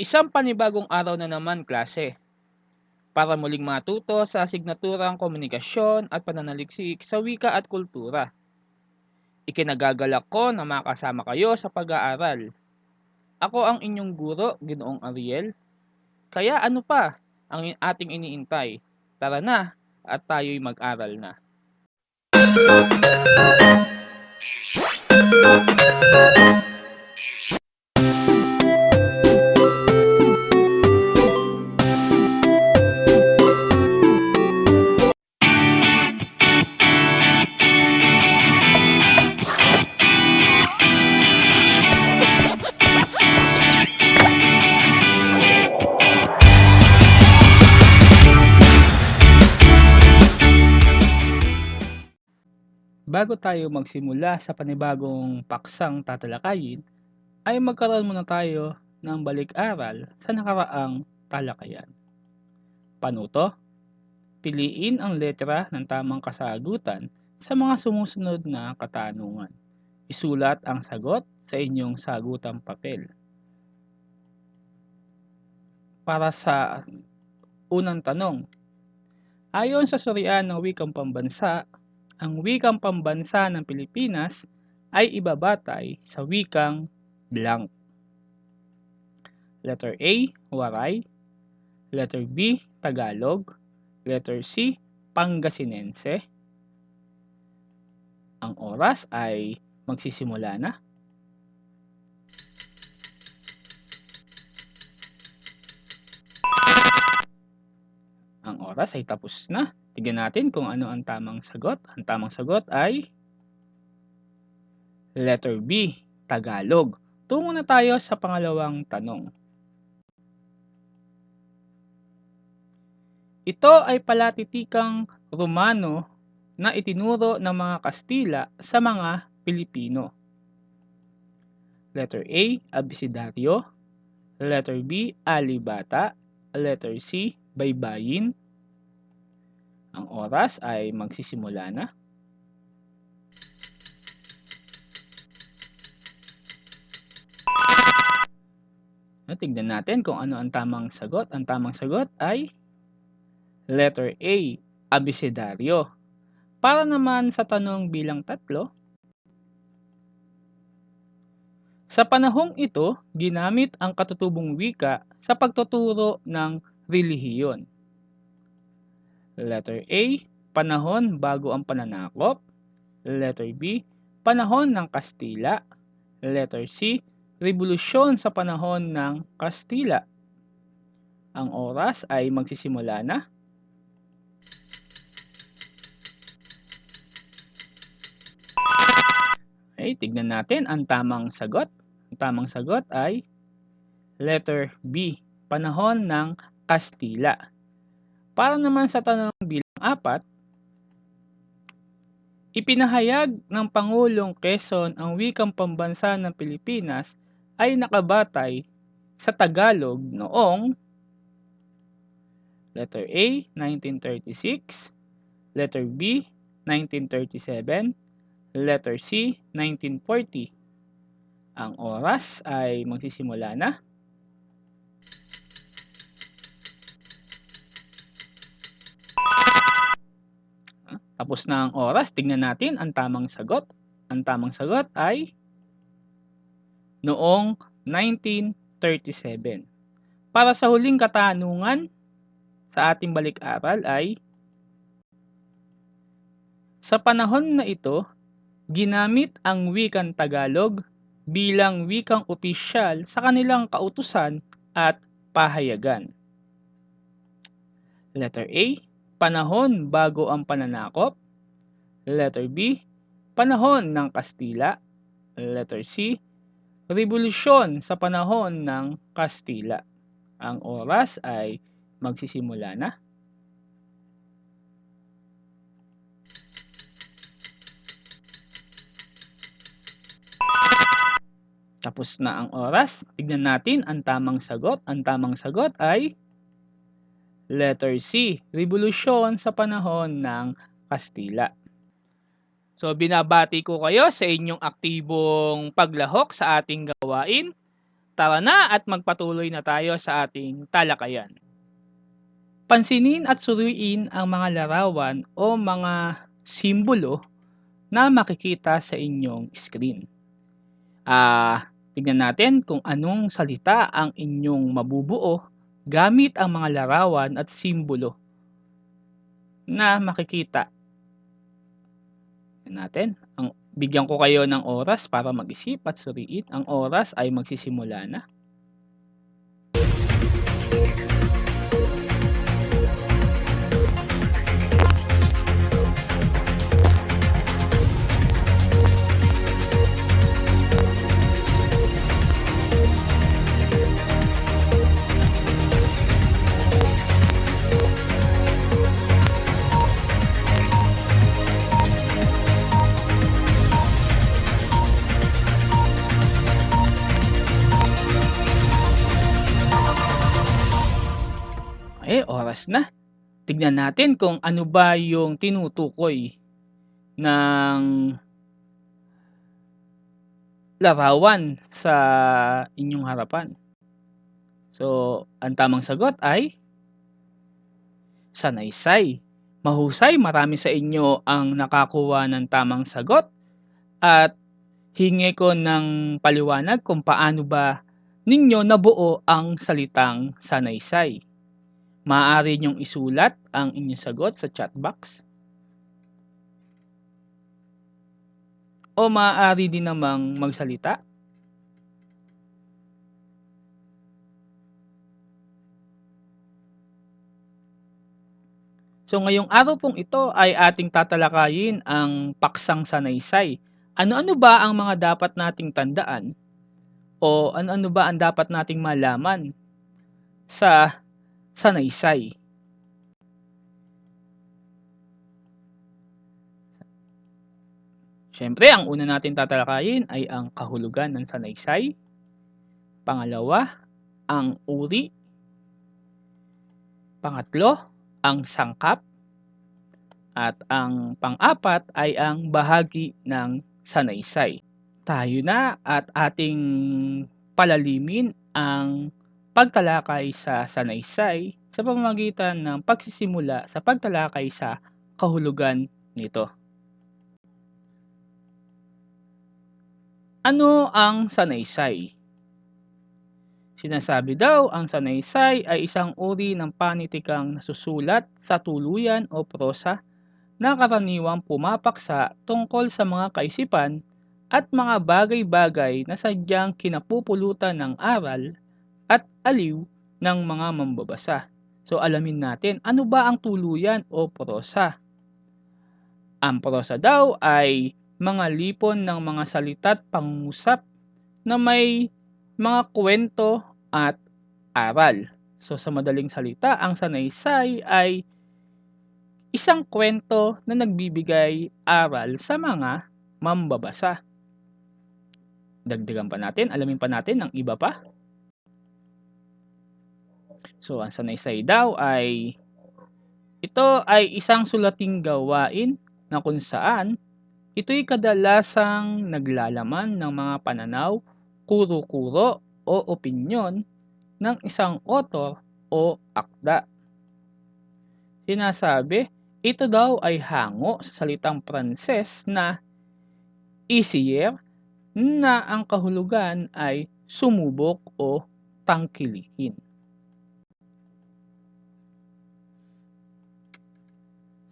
Isang panibagong araw na naman klase para muling matuto sa asignaturang komunikasyon at pananaliksik sa wika at kultura. Ikinagagalak ko na makasama kayo sa pag-aaral. Ako ang inyong guro, Ginoong Ariel. Kaya ano pa ang ating iniintay? Tara na at tayo'y mag-aral na. Bago tayo magsimula sa panibagong paksang tatalakayin, ay magkaroon muna tayo ng balik-aral sa nakaraang talakayan. Panuto, piliin ang letra ng tamang kasagutan sa mga sumusunod na katanungan. Isulat ang sagot sa inyong sagutang papel. Para sa unang tanong, ayon sa surian ng wikang pambansa, ang wikang pambansa ng Pilipinas ay ibabatay sa wikang blank. Letter A, Waray. Letter B, Tagalog. Letter C, Pangasinense. Ang oras ay magsisimula na. Oras ay tapos na. Tignan natin kung ano ang tamang sagot. Ang tamang sagot ay letter B, Tagalog. Tungo na tayo sa pangalawang tanong. Ito ay palatitikang Romano na itinuro ng mga Kastila sa mga Pilipino. Letter A, Abecedario. Letter B, Alibata. Letter C, Baybayin. Ang oras ay magsisimula na. At tignan natin kung ano ang tamang sagot. Ang tamang sagot ay letter A, abecedario. Para naman sa tanong bilang tatlo, sa panahong ito, ginamit ang katutubong wika sa pagtuturo ng relihiyon. Letter A, panahon bago ang pananakop. Letter B, panahon ng Kastila. Letter C, revolusyon sa panahon ng Kastila. Ang oras ay magsisimula na. Okay, tignan natin ang tamang sagot. Ang tamang sagot ay letter B, panahon ng Kastila. Para naman sa tanong bilang apat, ipinahayag ng Pangulong Quezon ang wikang pambansa ng Pilipinas ay nakabatay sa Tagalog noong letter A, 1936, letter B, 1937, letter C, 1940. Ang oras ay magsisimula na. Tapos na ang oras, tignan natin ang tamang sagot. Ang tamang sagot ay noong 1937. Para sa huling katanungan sa ating balik-aral ay sa panahon na ito, ginamit ang wikang Tagalog bilang wikang opisyal sa kanilang kautusan at pahayagan. Letter A, panahon bago ang pananakop. Letter B, panahon ng Kastila. Letter C, revolusyon sa panahon ng Kastila. Ang oras ay magsisimula na. Tapos na ang oras. Tignan natin ang tamang sagot. Ang tamang sagot ay letter C, revolusyon sa panahon ng Kastila. So binabati ko kayo sa inyong aktibong paglahok sa ating gawain. Tara na at magpatuloy na tayo sa ating talakayan. Pansinin at suriin ang mga larawan o mga simbolo na makikita sa inyong screen. Ah, tingnan natin kung anong salita ang inyong mabubuo gamit ang mga larawan at simbolo na makikita. Natin, ang bigyan ko kayo ng oras para mag-isip at suriin. Ang oras ay magsisimula na. Oras na. Tignan natin kung ano ba yung tinutukoy ng larawan sa inyong harapan. So, ang tamang sagot ay sanaysay. Mahusay, marami sa inyo ang nakakuha ng tamang sagot at hingi ko ng paliwanag kung paano ba ninyo nabuo ang salitang sanaysay. Maaari niyong isulat ang inyong sagot sa chat box. O maaari din namang magsalita. So ngayong araw pong ito ay ating tatalakayin ang paksang sanaysay. Ano-ano ba ang mga dapat nating tandaan? O ano-ano ba ang dapat nating malaman sa sanaysay? Siyempre, ang una natin tatalakayin ay ang kahulugan ng sanaysay. Pangalawa, ang uri. Pangatlo, ang sangkap. At ang pang-apat ay ang bahagi ng sanaysay. Tayo na at ating palalimin ang pagtalakay sa sanaysay sa pamamagitan ng pagsisimula sa pagtalakay sa kahulugan nito. Ano ang sanaysay? Sinasabi daw ang sanaysay ay isang uri ng panitikang nasusulat sa tuluyan o prosa na karaniwang pumapaksa tungkol sa mga kaisipan at mga bagay-bagay na sadyang kinapupulutan ng aral aliw ng mga mambabasa. So alamin natin, ano ba ang tuluyan o prosa? Ang prosa daw ay mga lipon ng mga salita't pangungusap na may mga kwento at aral. So sa madaling salita, ang sanaysay ay isang kwento na nagbibigay aral sa mga mambabasa. Dagdagan pa natin, alamin pa natin ng iba pa. So, ang sanaysay daw ay ito ay isang sulating gawain na kung saan ito'y kadalasang naglalaman ng mga pananaw, kuro-kuro o opinyon ng isang author o akda. Sinasabi, ito daw ay hango sa salitang Pranses na easier na ang kahulugan ay sumubok o tangkilikin.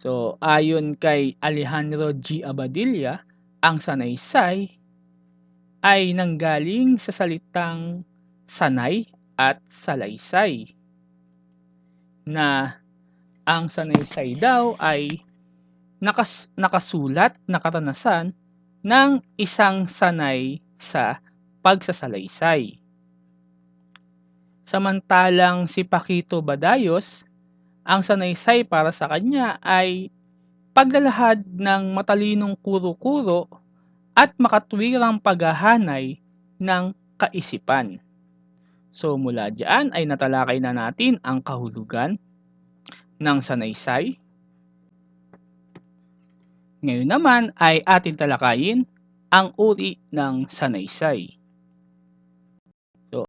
So, ayon kay Alejandro G. Abadilla, ang sanaysay ay nanggaling sa salitang sanay at salaysay na ang sanaysay daw ay nakas, nakasulat na karanasan ng isang sanay sa pagsasalaysay. Samantalang si Paquito Badayos ang sanaysay para sa kanya ay paglalahad ng matalinong kuro-kuro at makatwirang paghahanay ng kaisipan. So mula diyan ay natalakay na natin ang kahulugan ng sanaysay. Ngayon naman ay atin talakayin ang uri ng sanaysay. So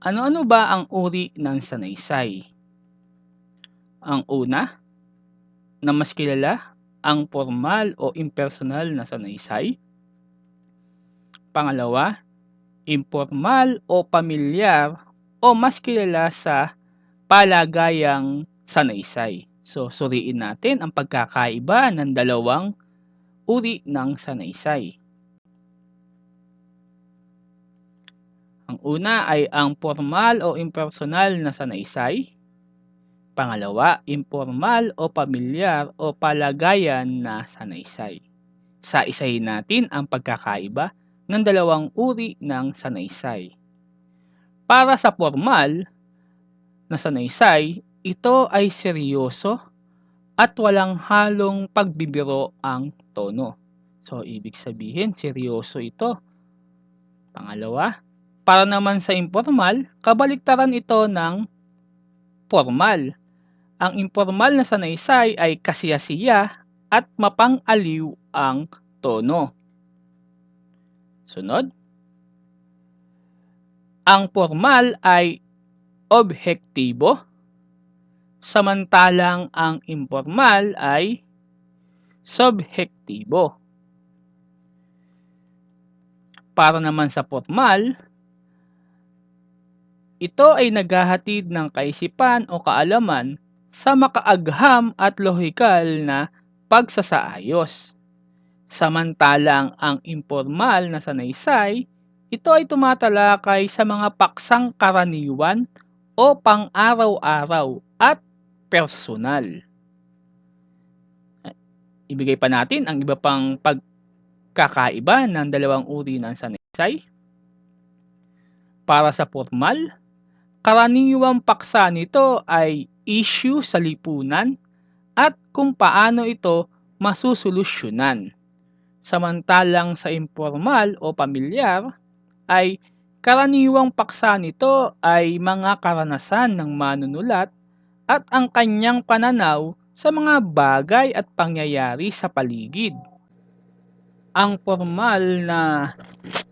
Ano-ano ba ang uri ng sanaysay? Ang una, na mas kilala, ang formal o impersonal na sanaysay. Pangalawa, informal o pamilyar o mas kilala sa palagayang sanaysay. So, suriin natin ang pagkakaiba ng dalawang uri ng sanaysay. Ang una ay ang formal o impersonal na sanaysay. Pangalawa, informal o pamilyar o palagayan na sanaysay. Sa isahin natin ang pagkakaiba ng dalawang uri ng sanaysay. Para sa formal na sanaysay, ito ay seryoso at walang halong pagbibiro ang tono. So, ibig sabihin, seryoso ito. Pangalawa, para naman sa informal, kabaliktaran ito ng formal. Ang informal na sanaysay ay kasiyasiya at mapang-aliw ang tono. Sunod. Ang formal ay objektibo, samantalang ang informal ay subjektibo. Para naman sa formal, ito ay naghahatid ng kaisipan o kaalaman sa makaagham at lohikal na pagsasaayos. Samantalang ang informal na sanaysay, ito ay tumatalakay sa mga paksang karaniwan o pang-araw-araw at personal. Ibigay pa natin ang iba pang pagkakaiba ng dalawang uri ng sanaysay. Para sa formal, Karaniwang paksa nito ay issue sa lipunan at kung paano ito masusolusyonan. Samantalang sa informal o pamilyar ay karaniwang paksa nito ay mga karanasan ng manunulat at ang kanyang pananaw sa mga bagay at pangyayari sa paligid. Ang formal na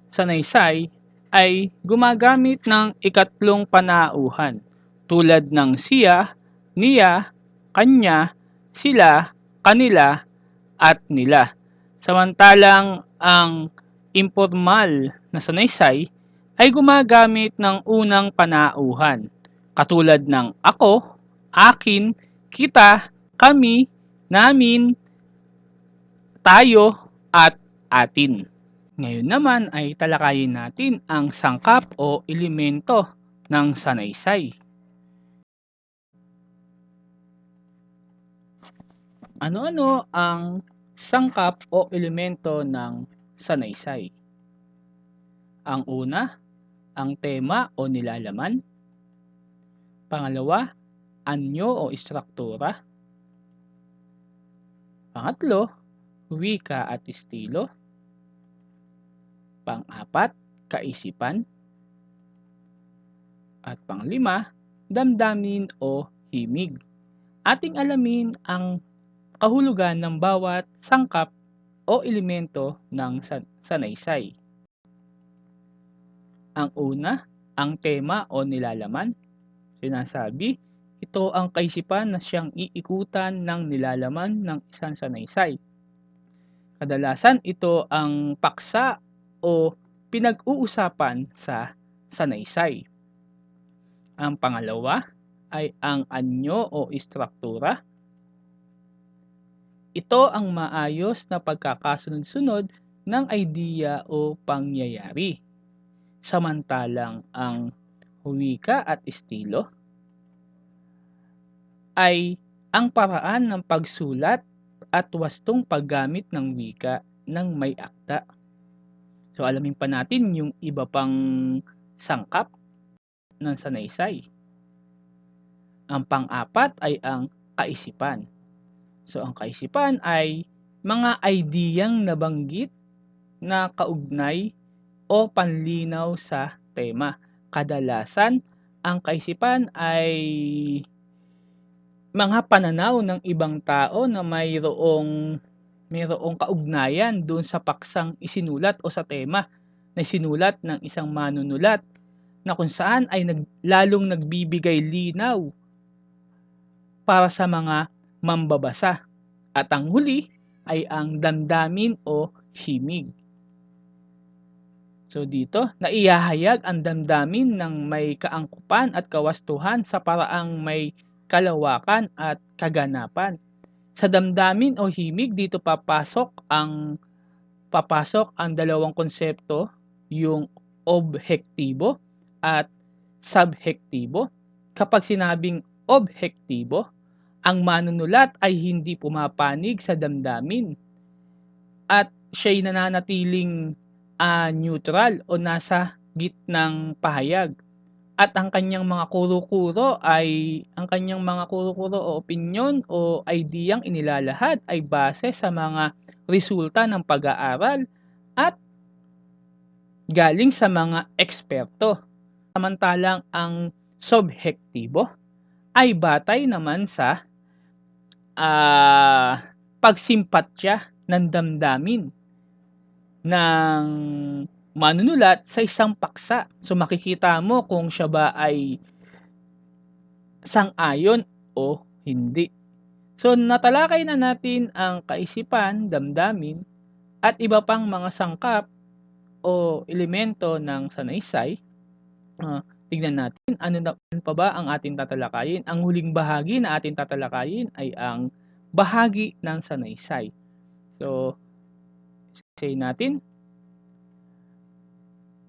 sanaysay ay gumagamit ng ikatlong panauhan tulad ng siya, niya, kanya, sila, kanila, at nila. Samantalang ang informal na sanaysay ay gumagamit ng unang panauhan katulad ng ako, akin, kita, kami, namin, tayo, at atin. Ngayon naman ay talakayin natin ang sangkap o elemento ng sanaysay. Ano-ano ang sangkap o elemento ng sanaysay? Ang una, ang tema o nilalaman. Pangalawa, anyo o istruktura. Pangatlo, wika at estilo. Pang-apat, kaisipan. At panglima, damdamin o himig. Ating alamin ang kahulugan ng bawat sangkap o elemento ng sanaysay. Ang una, ang tema o nilalaman. Sinasabi, ito ang kaisipan na siyang iikutan ng nilalaman ng isang sanaysay. Kadalasan ito ang paksa o pinag-uusapan sa sanaysay. Ang pangalawa ay ang anyo o istruktura. Ito ang maayos na pagkakasunod-sunod ng idea o pangyayari. Samantalang ang wika at estilo ay ang paraan ng pagsulat at wastong paggamit ng wika ng may akda. So alamin pa natin yung iba pang sangkap ng sanaysay. Ang pang-apat ay ang kaisipan. So ang kaisipan ay mga ideyang nabanggit na kaugnay o panlinaw sa tema. Kadalasan, ang kaisipan ay mga pananaw ng ibang tao na mayroong mayroong kaugnayan doon sa paksang isinulat o sa tema na sinulat ng isang manunulat na kung saan ay nag, lalong nagbibigay linaw para sa mga mambabasa. At ang huli ay ang damdamin o himig. So dito, naiyahayag ang damdamin ng may kaangkupan at kawastuhan sa paraang may kalawakan at kaganapan. Sa damdamin o himig dito papasok ang papasok ang dalawang konsepto, yung objektibo at subjektibo. Kapag sinabing objektibo, ang manunulat ay hindi pumapanig sa damdamin at siya'y nananatiling uh, neutral o nasa gitnang pahayag. At ang kanyang mga kuro-kuro ay ang kanyang mga kuro-kuro o opinyon o ideyang inilalahad ay base sa mga resulta ng pag-aaral at galing sa mga eksperto. Samantalang ang subjektibo ay batay naman sa uh, pagsimpatya ng damdamin ng manunulat sa isang paksa. So makikita mo kung siya ba ay sang-ayon o hindi. So natalakay na natin ang kaisipan, damdamin, at iba pang mga sangkap o elemento ng sanaysay. Uh, tignan natin ano na ano pa ba ang ating tatalakayin. Ang huling bahagi na ating tatalakayin ay ang bahagi ng sanaysay. So, say natin,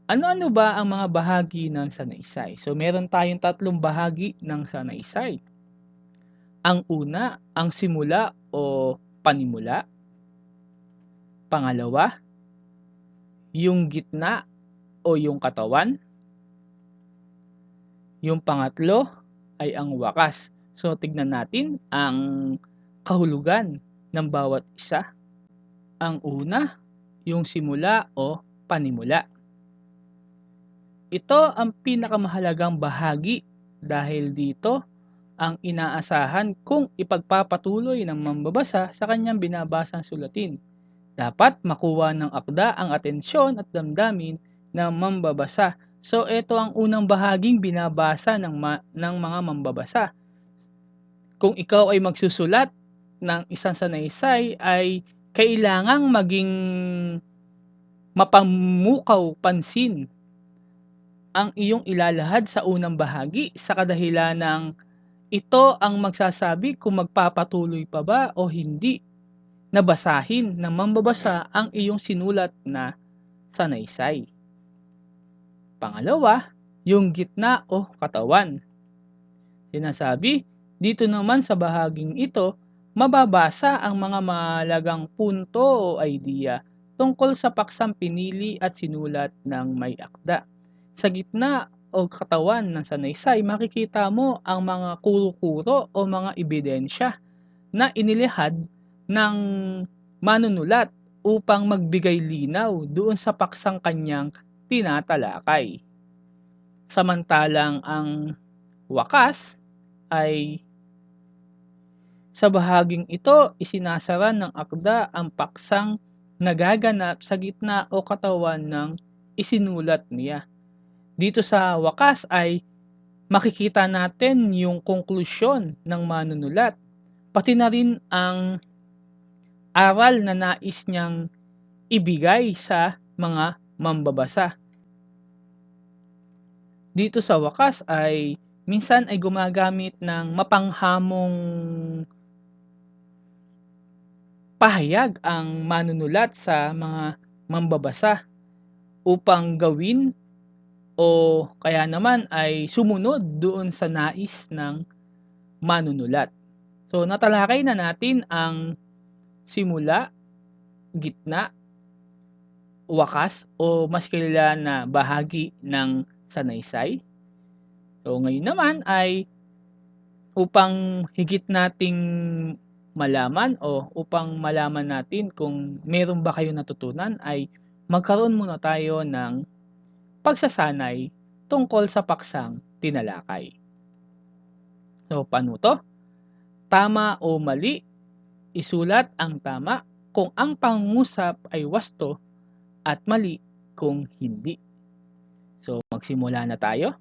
ano-ano ba ang mga bahagi ng sanaysay? So, meron tayong tatlong bahagi ng sanaysay. Ang una, ang simula o panimula. Pangalawa, yung gitna o yung katawan. Yung pangatlo ay ang wakas. So, tignan natin ang kahulugan ng bawat isa. Ang una, yung simula o panimula. Ito ang pinakamahalagang bahagi dahil dito ang inaasahan kung ipagpapatuloy ng mambabasa sa kanyang binabasang sulatin. Dapat makuha ng akda ang atensyon at damdamin ng mambabasa. So ito ang unang bahaging binabasa ng, ma- ng mga mambabasa. Kung ikaw ay magsusulat ng isang sanaysay ay kailangang maging mapamukaw pansin ang iyong ilalahad sa unang bahagi sa kadahilan ng ito ang magsasabi kung magpapatuloy pa ba o hindi na basahin ng mambabasa ang iyong sinulat na sanaysay. Pangalawa, yung gitna o katawan. Sinasabi, dito naman sa bahaging ito mababasa ang mga mahalagang punto o idea tungkol sa paksang pinili at sinulat ng may akda. Sa gitna o katawan ng sanaysay, makikita mo ang mga kuro-kuro o mga ebidensya na inilihad ng manunulat upang magbigay linaw doon sa paksang kanyang tinatalakay. Samantalang ang wakas ay sa bahaging ito, isinasara ng akda ang paksang nagaganap sa gitna o katawan ng isinulat niya. Dito sa wakas ay makikita natin yung konklusyon ng manunulat, pati na rin ang aral na nais niyang ibigay sa mga mambabasa. Dito sa wakas ay minsan ay gumagamit ng mapanghamong pahayag ang manunulat sa mga mambabasa upang gawin o kaya naman ay sumunod doon sa nais ng manunulat. So natalakay na natin ang simula, gitna, wakas o mas kilala na bahagi ng sanaysay. So ngayon naman ay upang higit nating malaman o upang malaman natin kung meron ba kayo natutunan ay magkaroon muna tayo ng pagsasanay tungkol sa paksang tinalakay. So, paano to? Tama o mali, isulat ang tama kung ang pangungusap ay wasto at mali kung hindi. So, magsimula na tayo?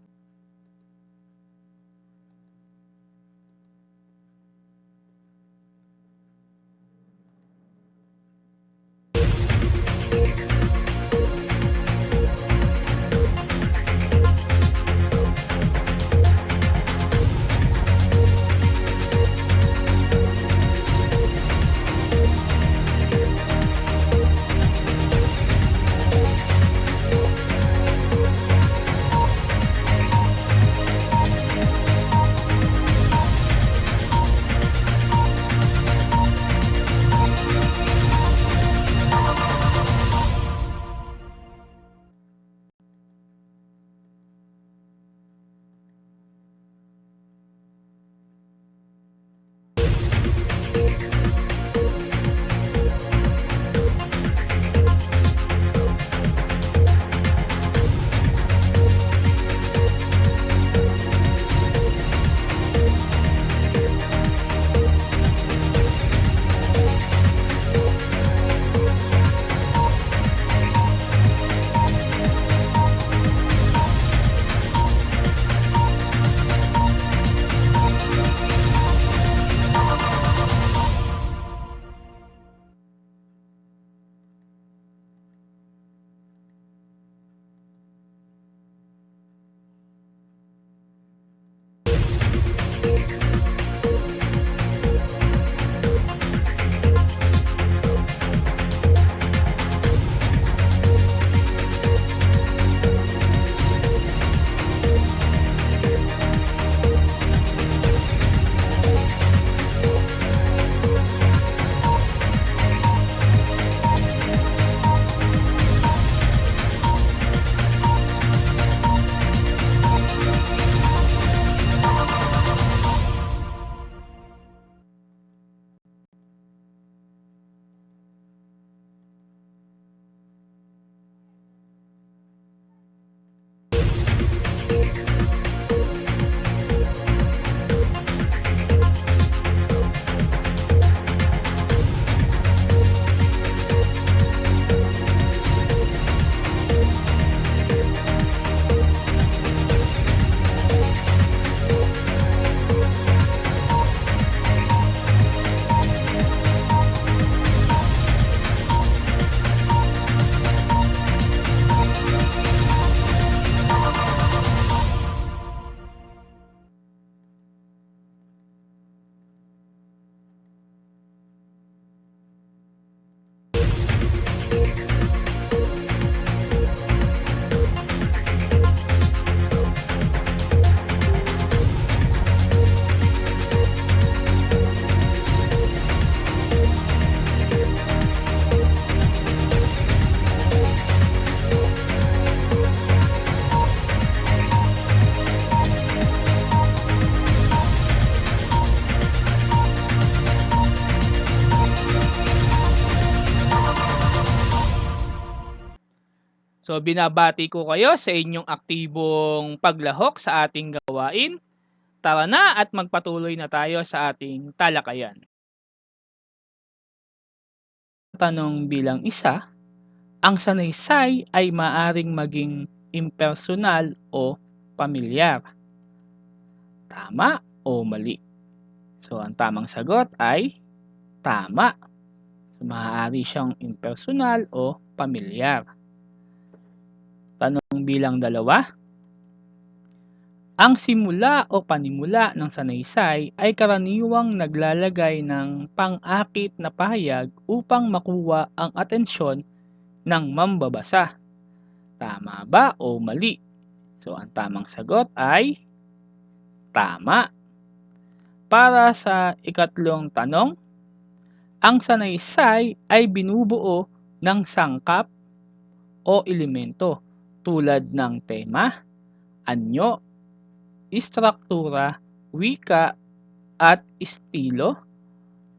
Binabati ko kayo sa inyong aktibong paglahok sa ating gawain. Tara na at magpatuloy na tayo sa ating talakayan. Tanong bilang isa, ang sanaysay ay maaring maging impersonal o pamilyar. Tama o mali? So ang tamang sagot ay tama. Maaari siyang impersonal o pamilyar. Tanong bilang dalawa. Ang simula o panimula ng sanaysay ay karaniwang naglalagay ng pang-akit na pahayag upang makuha ang atensyon ng mambabasa. Tama ba o mali? So ang tamang sagot ay tama. Para sa ikatlong tanong, ang sanaysay ay binubuo ng sangkap o elemento tulad ng tema, anyo, istruktura, wika, at estilo,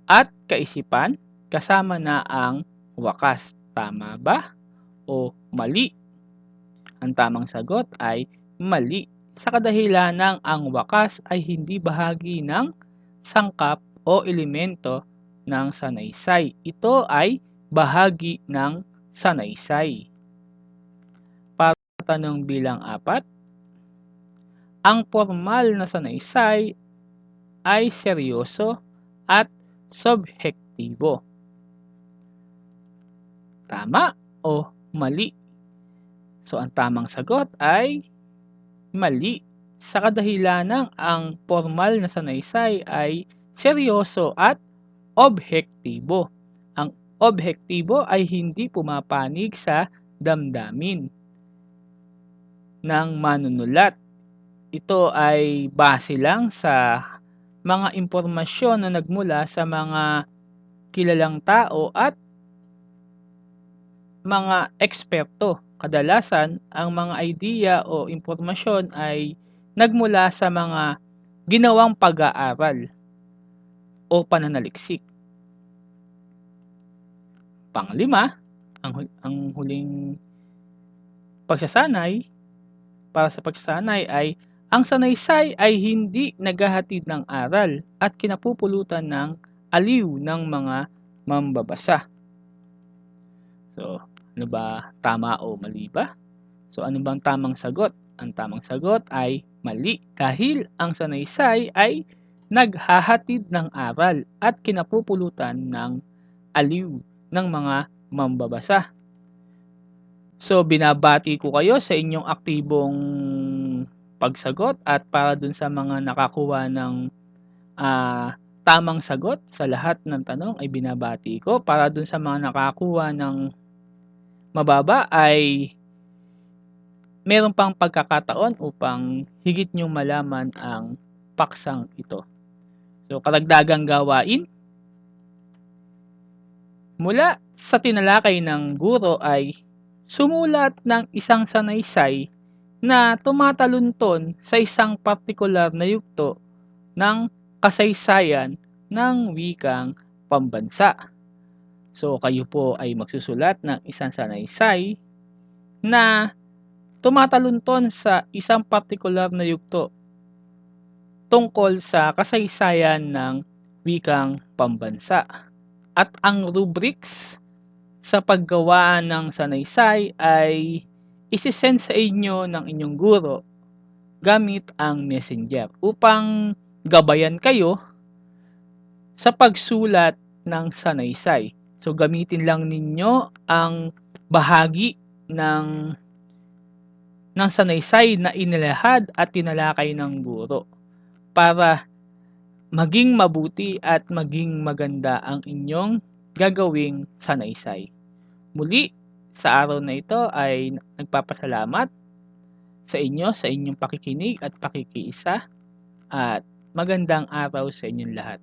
at kaisipan kasama na ang wakas. Tama ba o mali? Ang tamang sagot ay mali sa kadahilanang ang wakas ay hindi bahagi ng sangkap o elemento ng sanaysay. Ito ay bahagi ng sanaysay tanong bilang apat. Ang formal na sanaysay ay seryoso at subhektibo. Tama o mali? So ang tamang sagot ay mali sa kadahilanang ang formal na sanaysay ay seryoso at objektibo. Ang objektibo ay hindi pumapanig sa damdamin ng manunulat. Ito ay base lang sa mga impormasyon na nagmula sa mga kilalang tao at mga eksperto. Kadalasan, ang mga idea o impormasyon ay nagmula sa mga ginawang pag-aaral o pananaliksik. Panglima, ang, ang huling pagsasanay para sa pagsasanay ay ang sanaysay ay hindi naghahatid ng aral at kinapupulutan ng aliw ng mga mambabasa. So, ano ba tama o mali ba? So ano bang tamang sagot? Ang tamang sagot ay mali dahil ang sanaysay ay naghahatid ng aral at kinapupulutan ng aliw ng mga mambabasa. So binabati ko kayo sa inyong aktibong pagsagot at para dun sa mga nakakuha ng uh, tamang sagot sa lahat ng tanong ay binabati ko para dun sa mga nakakuha ng mababa ay meron pang pagkakataon upang higit nyong malaman ang paksang ito. So, karagdagang gawain. Mula sa tinalakay ng guro ay sumulat ng isang sanaysay na tumatalunton sa isang partikular na yugto ng kasaysayan ng wikang pambansa. So kayo po ay magsusulat ng isang sanaysay na tumatalunton sa isang partikular na yugto tungkol sa kasaysayan ng wikang pambansa. At ang rubrics sa paggawa ng sanaysay ay isisend sa inyo ng inyong guro gamit ang messenger upang gabayan kayo sa pagsulat ng sanaysay. So gamitin lang ninyo ang bahagi ng ng sanaysay na inilahad at tinalakay ng guro para maging mabuti at maging maganda ang inyong gagawing sanaysay. Muli, sa araw na ito ay nagpapasalamat sa inyo, sa inyong pakikinig at pakikiisa at magandang araw sa inyong lahat.